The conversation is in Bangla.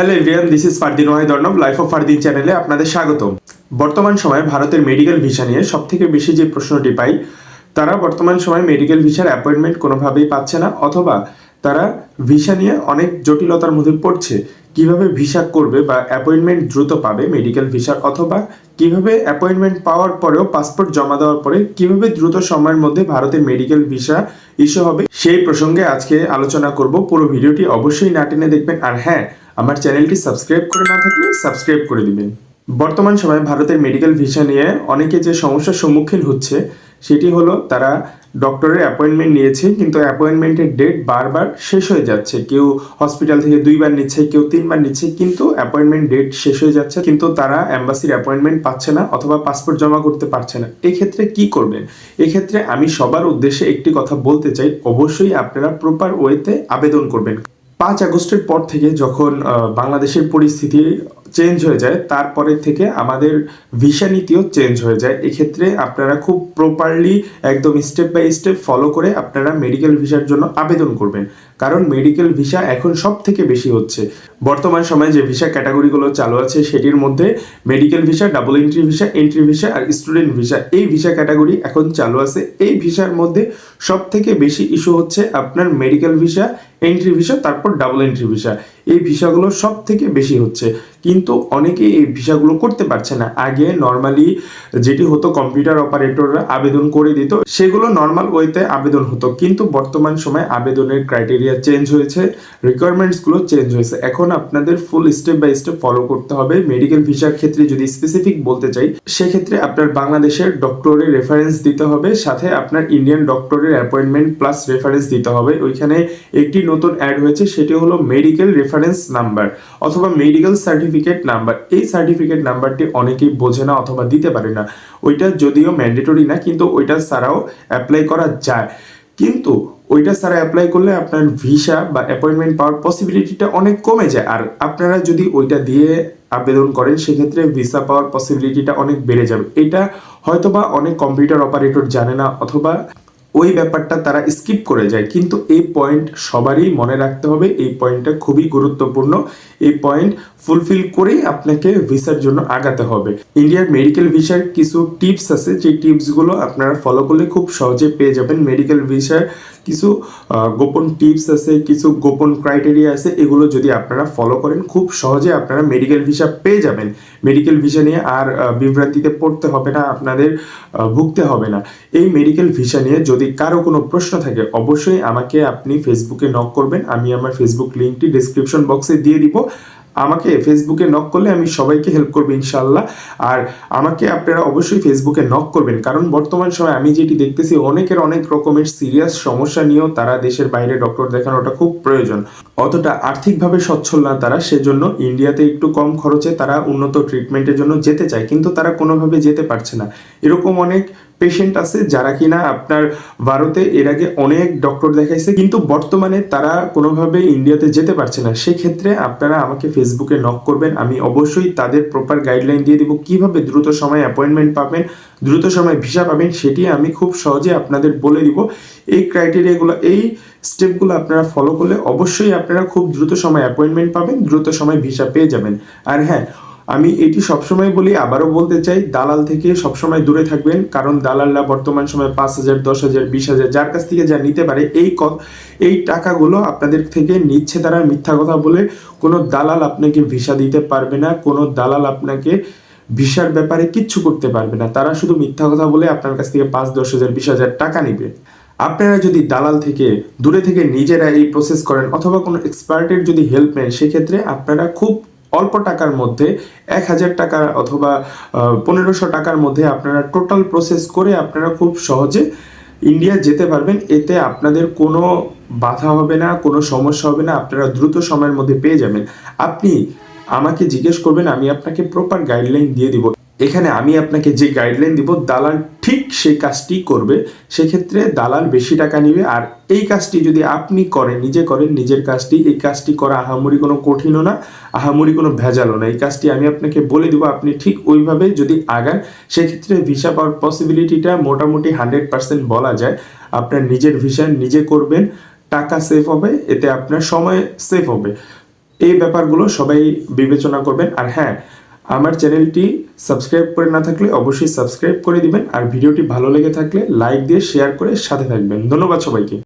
Hello everyone this is Fardin Wahid Arnob life of Fardin চ্যানেলে আপনাদের স্বাগত বর্তমান সময়ে ভারতের মেডিকেল ভিসা নিয়ে সব থেকে বেশি যে প্রশ্নটি পাই, তারা বর্তমান সময়ে মেডিকেল ভিসার অ্যাপয়েন্টমেন্ট কোনোভাবেই পাচ্ছে না, অথবা তারা ভিসা নিয়ে অনেক জটিলতার মধ্যে পড়ছে। কীভাবে ভিসা করবে বা অ্যাপয়েন্টমেন্ট দ্রুত পাবে মেডিকেল ভিসার অথবা কীভাবে অ্যাপয়েন্টমেন্ট পাওয়ার পরেও পাসপোর্ট জমা দেওয়ার পরে কীভাবে দ্রুত সময়ের মধ্যে ভারতের মেডিকেল ভিসা ইস্যু হবে, সেই প্রসঙ্গে আজকে আলোচনা করব। পুরো ভিডিওটি অবশ্যই না টেনে দেখবেন। আর হ্যাঁ আমার চ্যানেলটি সাবস্ক্রাইব করে না থাকলে সাবস্ক্রাইব করে দিবেন। বর্তমান সময়ে ভারতের মেডিকেল ভিসা নিয়ে অনেকে যে সমস্যার সম্মুখীন হচ্ছে, সেটি হলো তারা ডক্টরের অ্যাপয়েন্টমেন্ট নিয়েছে, কিন্তু অ্যাপয়েন্টমেন্টের ডেট বারবার শেষ হয়ে যাচ্ছে। কেউ হসপিটাল থেকে দুইবার নিচ্ছে, কেউ তিনবার নিচ্ছে, কিন্তু অ্যাপয়েন্টমেন্ট ডেট শেষ হয়ে যাচ্ছে, কিন্তু তারা অ্যাম্বাসির অ্যাপয়েন্টমেন্ট পাচ্ছে না অথবা পাসপোর্ট জমা করতে পারছে না। এক্ষেত্রে ক্ষেত্রে কি করবেন? এক্ষেত্রে আমি সবার উদ্দেশ্যে একটি কথা বলতে চাই, অবশ্যই আপনারা প্রপার ওয়েতে আবেদন করবেন। পাঁচ আগস্টের পর থেকে যখন বাংলাদেশের পরিস্থিতি চেঞ্জ হয়ে যায়, তারপরে থেকে আমাদের ভিসা নীতিও চেঞ্জ হয়ে যায়। এক্ষেত্রে আপনারা খুব প্রপারলি একদম স্টেপ বাই স্টেপ ফলো করে আপনারা মেডিকেল ভিসার জন্য আবেদন করবেন। কারণ মেডিকেল ভিসা এখন সব থেকে বেশি হচ্ছে। বর্তমান সময়ে যে ভিসা ক্যাটাগরিগুলো চালু আছে, সেটির মধ্যে medical visa double entry visa entry visa আর স্টুডেন্ট ভিসা এই ভিসা ক্যাটাগরি এখন চালু আছে। এই ভিসার মধ্যে সব থেকে বেশি ইস্যু হচ্ছে আপনার মেডিকেল ভিসা এন্ট্রি ভিসা তারপর ডাবল এন্ট্রি ভিসা এই ভিসাগুলো সব থেকে বেশি হচ্ছে। কিন্তু অনেকেই এই ভিসাগুলো করতে পারছে না। আগে নর্মালি যেটি হতো কম্পিউটার অপারেটররা আবেদন করে দিত, সেগুলো নর্মাল ওয়েতে আবেদন হতো। কিন্তু বর্তমান সময় আবেদনের ক্রাইটেরিয়া চেঞ্জ হয়েছে রিকোয়ারমেন্টসগুলো চেঞ্জ হয়েছে। এখন আপনাদের full step by step follow করতে হবে। মেডিকেল ভিসার ক্ষেত্রে যদি স্পেসিফিক বলতে চাই, সেক্ষেত্রে আপনার বাংলাদেশের ডক্টরের রেফারেন্স দিতে হবে, সাথে আপনার ইন্ডিয়ান ডক্টরের অ্যাপয়েন্টমেন্ট প্লাস রেফারেন্স দিতে হবে। ওইখানে একটি নতুন অ্যাড হয়েছে, সেটি হলো মেডিকেল রেফারেন্স নাম্বার অথবা মেডিকেল সার্টিফিকেট নাম্বার এই সার্টিফিকেট নাম্বারটি অনেকেই বোঝে না অথবা দিতে পারে না। ওইটা যদিও ম্যান্ডেটরি না, কিন্তু ওইটা ছাড়াও অ্যাপ্লাই করা যায়। কিন্তু ওইটা ছাড়া অ্যাপ্লাই করলে আপনার ভিসা বা অ্যাপয়েন্টমেন্ট পাওয়ার পসিবিলিটিটা অনেক কমে যায়। আর আপনারা যদি ওইটা দিয়ে আবেদন করেন, সেক্ষেত্রে ভিসা পাওয়ার পসিবিলিটিটা অনেক বেড়ে যাবে। এটা হয়তোবা অনেক কম্পিউটার অপারেটর জানে না অথবা ওই ব্যাপারটা তারা স্কিপ করে যায়। কিন্তু এই পয়েন্ট সবারই মনে রাখতে হবে। এই পয়েন্টটা খুবই গুরুত্বপূর্ণ। এই পয়েন্ট ফুলফিল করেই আপনাকে ভিসার জন্য আগাতে হবে। ইন্ডিয়ার মেডিকেল ভিসার কিছু টিপস আছে, যে টিপসগুলো আপনারা ফলো করলে খুব সহজে পেয়ে যাবেন। মেডিকেল ভিসার কিছু গোপন টিপস আছে, কিছু গোপন ক্রাইটেরিয়া আছে, এগুলো যদি আপনারা ফলো করেন, খুব সহজে আপনারা মেডিকেল ভিসা পেয়ে যাবেন। মেডিকেল ভিসা নিয়ে আর বিভ্রান্তিতে পড়তে হবে না, আপনাদের ভুগতে হবে না। এই মেডিকেল ভিসা নিয়ে যদি কারও কোনো প্রশ্ন থাকে, অবশ্যই আমাকে আপনি ফেসবুকে নক করবেন, আমি আমার ফেসবুক লিঙ্কটি ডিসক্রিপশন বক্সে দিয়ে দিব। আমাকে ফেসবুকে নক করলে আমি সবাইকে হেল্প করব ইনশাল্লাহ আর আমাকে আপনারা অবশ্যই ফেসবুকে নক করবেন। কারণ বর্তমান সময় আমি যেটি দেখতেছি, অনেকের অনেক রকমের সিরিয়াস সমস্যা নিয়েও তারা দেশের বাইরে ডক্টর দেখানোটা খুব প্রয়োজন। অতটা আর্থিকভাবে সচ্ছল না তারা, সেজন্য ইন্ডিয়াতে একটু কম খরচে তারা উন্নত ট্রিটমেন্টের জন্য যেতে চায়, কিন্তু তারা কোনোভাবে যেতে পারছে না। এরকম অনেক পেশেন্ট আছে যারা কিনা আপনার ভারতে এর আগে অনেক ডক্টর দেখাইছে, কিন্তু বর্তমানে তারা কোনোভাবে ইন্ডিয়াতে যেতে পারছে না। সেক্ষেত্রে আপনারা আমাকে ফেসবুকে নক করবেন, আমি অবশ্যই তাদের প্রপার গাইডলাইন দিয়ে দিব কীভাবে দ্রুত সময় অ্যাপয়েন্টমেন্ট পাবেন, দ্রুত সময় ভিসা পাবেন, সেটি আমি খুব সহজে আপনাদের বলে দিব। এই ক্রাইটেরিয়াগুলো এই স্টেপগুলো আপনারা ফলো করলে অবশ্যই আপনারা খুব দ্রুত সময় অ্যাপয়েন্টমেন্ট পাবেন, দ্রুত সময় ভিসা পেয়ে যাবেন। আর হ্যাঁ আমি এটি সবসময় বলি, আবারও বলতে চাই, দালাল থেকে সবসময় দূরে থাকবেন, কারণ দালালরা বর্তমান সময় পাঁচ হাজার, দশ হাজার, বিশ হাজার, যার কাছ থেকে যা নিতে পারে, এই এই টাকাগুলো আপনাদের থেকে নিচ্ছে তারা মিথ্যা কথা বলে, কোনো দালাল আপনাকে ভিসা দিতে পারবে না, কোনো দালাল আপনাকে ভিসার ব্যাপারে কিচ্ছু করতে পারবে না। তারা শুধু মিথ্যা কথা বলে আপনার কাছ থেকে পাঁচ, দশ হাজার, বিশ হাজার টাকা নিবে। আপনারা যদি দালাল থেকে দূরে থেকে নিজেরা এই প্রসেস করেন, অথবা কোনো এক্সপার্টের যদি হেল্প নেন, সেক্ষেত্রে আপনারা খুব অল্প টাকার মধ্যে এক হাজার টাকা অথবা পনেরোশো টাকার মধ্যে আপনারা টোটাল প্রসেস করে আপনারা খুব সহজে ইন্ডিয়া যেতে পারবেন। এতে আপনাদের কোনো বাধা হবে না, কোনো সমস্যা হবে না। আপনারা দ্রুত সময়ের মধ্যে পেয়ে যাবেন। আপনি আমাকে জিজ্ঞেস করবেন, আমি আপনাকে প্রপার গাইডলাইন দিয়ে দিব। এখানে আমি আপনাকে যে গাইডলাইন দিব, দালাল ঠিক সেই কাজটি করবে। সেক্ষেত্রে দালাল বেশি টাকা নিবে আর এই কাজটি যদি আপনি করেন, নিজে করেন, নিজের কাজটি, এই কাজটি করা আহামরি কোনো কঠিনও না, আহামরি কোনো ভেজালও না। এই কাজটি আমি আপনাকে বলে দেবো, আপনি ঠিক ওইভাবে যদি আগান, সেক্ষেত্রে ভিসা পাওয়ার পসিবিলিটিটা মোটামুটি হান্ড্রেড পার্সেন্ট বলা যায়। আপনার নিজের ভিসা নিজে করবেন, টাকা সেফ হবে, এতে আপনার সময় সেফ হবে। এই ব্যাপারগুলো সবাই বিবেচনা করবেন। আর হ্যাঁ আমার চ্যানেলটি সাবস্ক্রাইব করে না থাকলে অবশ্যই সাবস্ক্রাইব করে দিবেন আর ভিডিওটি ভালো লেগে থাকলে লাইক দিয়ে শেয়ার করে সাথে থাকবেন। ধন্যবাদ সবাইকে।